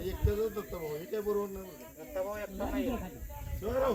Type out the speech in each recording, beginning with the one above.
एकट्याच दत्ता भाऊ हे काय बरोबर नाही शिवाजीराव,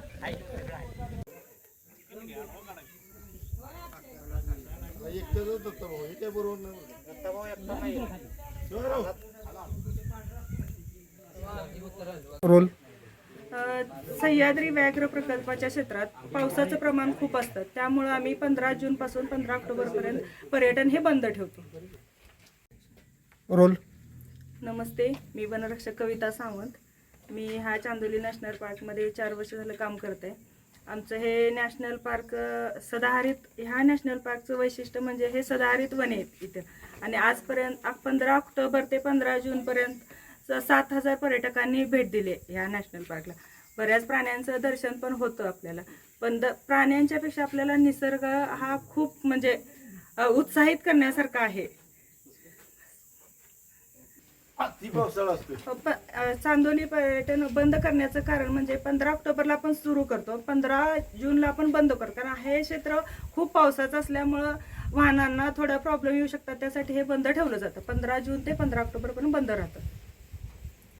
एकट्याच दत्ता भाऊ हे काय बरोबर नाही शिवाजीराव, रोल सह्याद्री व्याघ्र प्रकल्पाच्या क्षेत्रात पावसाचं प्रमाण खूप असतं. त्यामुळं आम्ही पंधरा जून पासून पंधरा ऑक्टोबर पर्यंत पर्यटन हे बंद ठेवतो. रोल. नमस्ते मी वनरक्षक कविता सावंत. मी ह्या चांदोली नॅशनल पार्कमध्ये चार वर्ष झालं काम करते. आमचं हे नॅशनल पार्क सदाहरित ह्या नॅशनल पार्कचं वैशिष्ट्य म्हणजे हे सदाहरित वने आहेत इथं. आणि आजपर्यंत पंधरा ऑक्टोबर ते पंधरा जूनपर्यंत सात हजार पर्यटकांनी भेट दिली ह्या नॅशनल पार्कला. बऱ्याच प्राण्यांचं दर्शन पण होतं आपल्याला. पण द प्राण्यांच्यापेक्षा आपल्याला निसर्ग हा खूप म्हणजे उत्साहित करण्यासारखा आहे. ती पावसाळा असतो प- अ, चांदोली पर्यटन बंद करण्याचं कारण म्हणजे पंधरा ऑक्टोबरला आपण सुरू करतो. पंधरा जूनला आपण बंद करतो. कारण हे क्षेत्र खूप पावसाचं असल्यामुळं वाहनांना थोडा प्रॉब्लेम येऊ शकतात. त्यासाठी हे बंद ठेवलं जातं. पंधरा जून ते पंधरा ऑक्टोबर पण बंद राहतं.